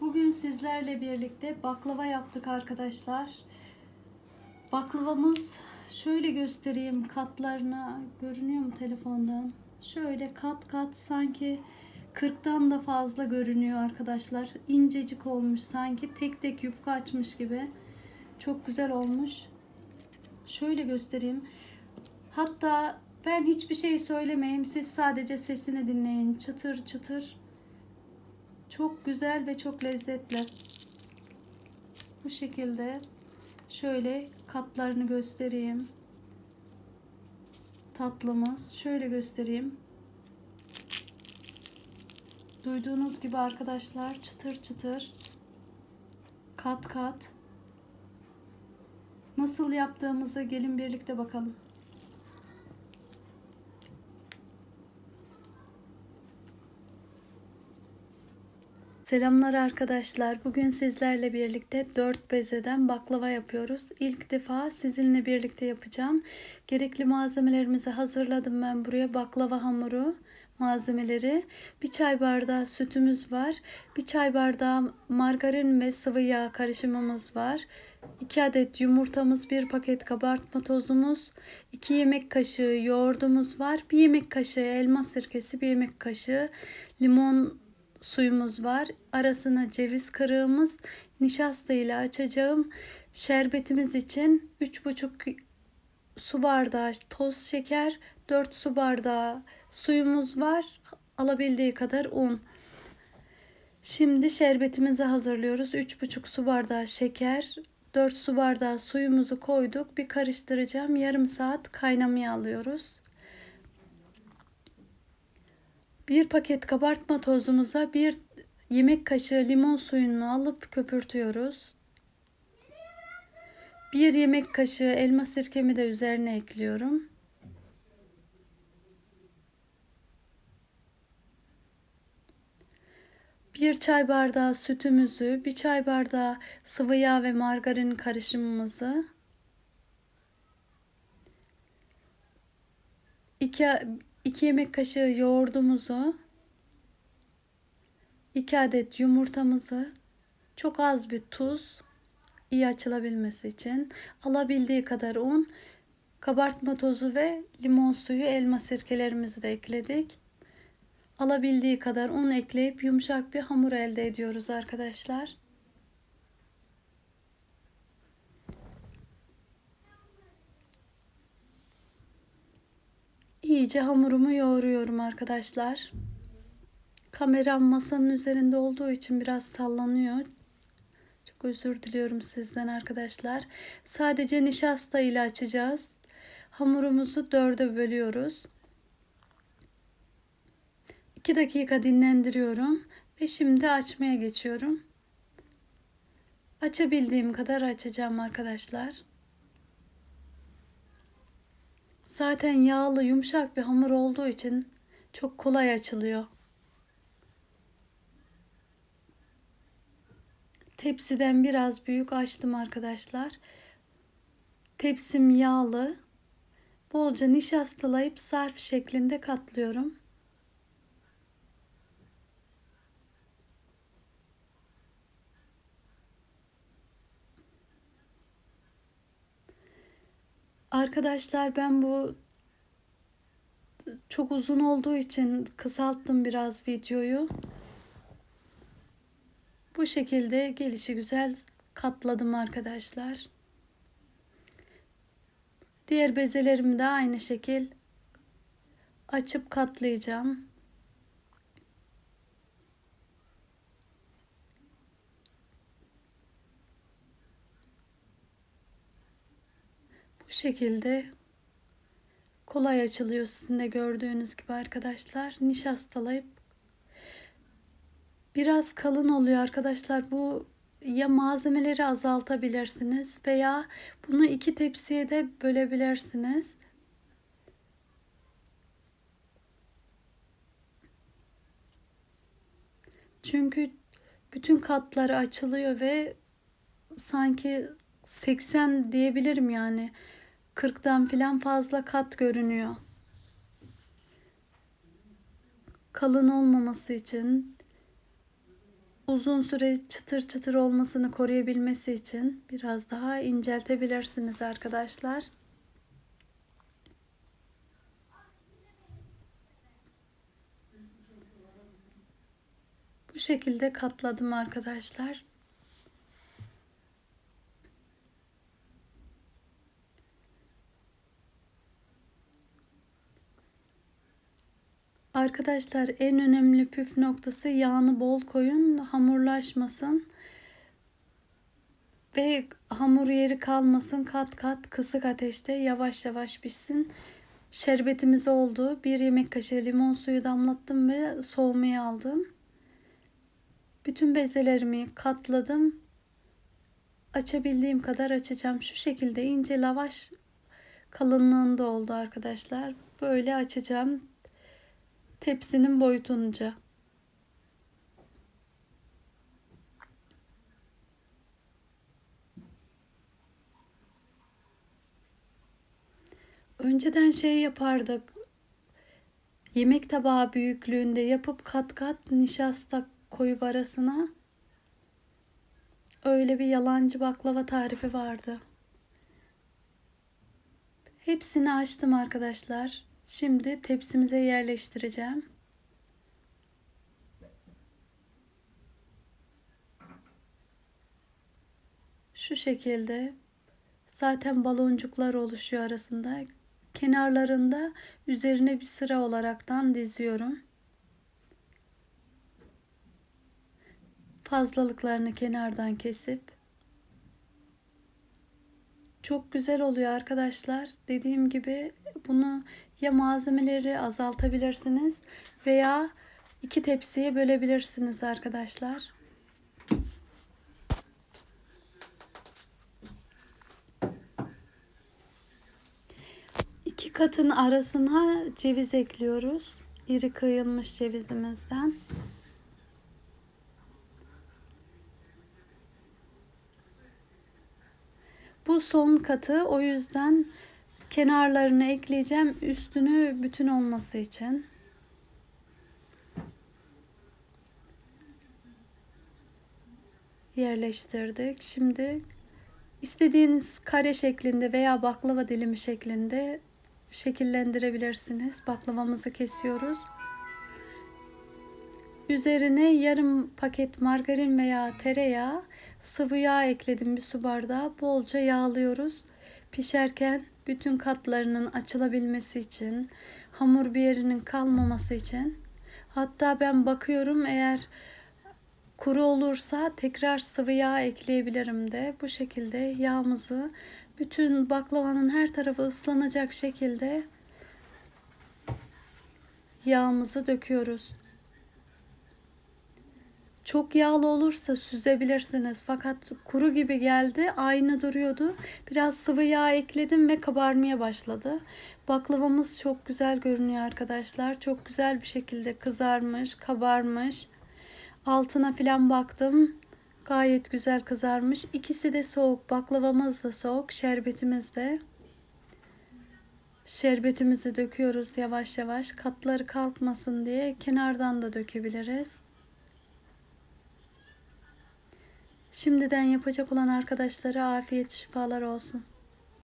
Bugün sizlerle birlikte baklava yaptık arkadaşlar. Baklavamız şöyle göstereyim katlarına görünüyor mu telefondan? Şöyle kat kat sanki 40'tan da fazla görünüyor arkadaşlar. İncecik olmuş sanki tek tek yufka açmış gibi. Çok güzel olmuş. Şöyle göstereyim. Hatta ben hiçbir şey söylemeyeyim. Siz sadece sesini dinleyin. Çıtır çıtır. Çok güzel ve çok lezzetli. Bu şekilde şöyle katlarını göstereyim. Tatlımız şöyle göstereyim. Duyduğunuz gibi arkadaşlar çıtır çıtır kat kat nasıl yaptığımızı gelin birlikte bakalım. Selamlar arkadaşlar. Bugün sizlerle birlikte 4 bezeden baklava yapıyoruz. İlk defa sizinle birlikte yapacağım. Gerekli malzemelerimizi hazırladım ben buraya. Baklava hamuru malzemeleri. Bir çay bardağı sütümüz var. Bir çay bardağı margarin ve sıvı yağ karışımımız var. 2 adet yumurtamız, 1 paket kabartma tozumuz, 2 yemek kaşığı yoğurdumuz var. 1 yemek kaşığı elma sirkesi, 1 yemek kaşığı limon suyumuz var. Arasına ceviz kırığımız, nişasta ile açacağım. Şerbetimiz için 3,5 su bardağı toz şeker, 4 su bardağı suyumuz var. Alabildiği kadar un. Şimdi şerbetimizi hazırlıyoruz. 3,5 su bardağı şeker, 4 su bardağı suyumuzu koyduk. Bir karıştıracağım. Yarım saat kaynamaya alıyoruz. Bir paket kabartma tozumuza bir yemek kaşığı limon suyunu alıp köpürtüyoruz. Bir yemek kaşığı elma sirkemi de üzerine ekliyorum. Bir çay bardağı sütümüzü, bir çay bardağı sıvı yağ ve margarin karışımımızı, iki 2 yemek kaşığı yoğurdumuzu, 2 adet yumurtamızı, çok az bir tuz, iyi açılabilmesi için alabildiği kadar un, kabartma tozu ve limon suyu, elma sirkelerimizi de ekledik. Alabildiği kadar un ekleyip yumuşak bir hamur elde ediyoruz arkadaşlar. İyice hamurumu yoğuruyorum arkadaşlar. Kameram masanın üzerinde olduğu için biraz sallanıyor. Çok özür diliyorum sizden arkadaşlar. Sadece nişasta ile açacağız. Hamurumuzu dörde bölüyoruz. 2 dakika dinlendiriyorum ve şimdi açmaya geçiyorum. Açabildiğim kadar açacağım arkadaşlar. Zaten yağlı yumuşak bir hamur olduğu için çok kolay açılıyor. Tepsiden biraz büyük açtım arkadaşlar. Tepsim yağlı. Bolca nişastalayıp zarf şeklinde katlıyorum. Arkadaşlar ben bu çok uzun olduğu için kısalttım biraz videoyu. Bu şekilde gelişi güzel katladım arkadaşlar. Diğer bezelerimi de aynı şekil açıp katlayacağım. Şekilde kolay açılıyor sizin de gördüğünüz gibi arkadaşlar. Nişastalayıp biraz kalın oluyor arkadaşlar. Bu ya malzemeleri azaltabilirsiniz veya bunu iki tepsiye de bölebilirsiniz. Çünkü bütün katları açılıyor ve sanki 80 diyebilirim yani. 40'dan falan fazla kat görünüyor. Kalın olmaması için uzun süre çıtır çıtır olmasını koruyabilmesi için biraz daha inceltebilirsiniz arkadaşlar. Bu şekilde katladım arkadaşlar. Arkadaşlar en önemli püf noktası yağını bol koyun hamurlaşmasın ve hamur yeri kalmasın kat kat kısık ateşte yavaş yavaş pişsin. Şerbetimiz oldu. Bir yemek kaşığı limon suyu damlattım ve soğumaya aldım. Bütün bezelerimi katladım. Açabildiğim kadar açacağım. Şu şekilde ince lavaş kalınlığında oldu arkadaşlar. Böyle açacağım tepsinin boyutunca. Önceden şey yapardık. Yemek tabağı büyüklüğünde yapıp kat kat nişasta koyup arasına öyle bir yalancı baklava tarifi vardı. Hepsini açtım arkadaşlar. Şimdi tepsimize yerleştireceğim. Şu şekilde zaten baloncuklar oluşuyor arasında. Kenarlarında üzerine bir sıra olaraktan diziyorum. Fazlalıklarını kenardan kesip çok güzel oluyor arkadaşlar. Dediğim gibi bunu ya malzemeleri azaltabilirsiniz veya iki tepsiye bölebilirsiniz arkadaşlar. İki katın arasına ceviz ekliyoruz. İri kıyılmış cevizimizden. Bu son katı o yüzden kenarlarını ekleyeceğim üstünü bütün olması için. Yerleştirdik. Şimdi istediğiniz kare şeklinde veya baklava dilimi şeklinde şekillendirebilirsiniz. Baklavamızı kesiyoruz. Üzerine yarım paket margarin veya tereyağı, sıvı yağ ekledim bir su bardağı. Bolca yağlıyoruz. Pişerken bütün katlarının açılabilmesi için, hamur bir yerinin kalmaması için. Hatta ben bakıyorum eğer kuru olursa tekrar sıvı yağ ekleyebilirim de. Bu şekilde yağımızı bütün baklavanın her tarafı ıslanacak şekilde yağımızı döküyoruz. Çok yağlı olursa süzebilirsiniz. Fakat kuru gibi geldi. Aynı duruyordu. Biraz sıvı yağ ekledim ve kabarmaya başladı. Baklavamız çok güzel görünüyor arkadaşlar. Çok güzel bir şekilde kızarmış, kabarmış. Altına filan baktım. Gayet güzel kızarmış. İkisi de soğuk. Baklavamız da soğuk. Şerbetimiz de. Şerbetimizi döküyoruz yavaş yavaş. Katları kalkmasın diye kenardan da dökebiliriz. Şimdiden yapacak olan arkadaşlara afiyet şifalar olsun.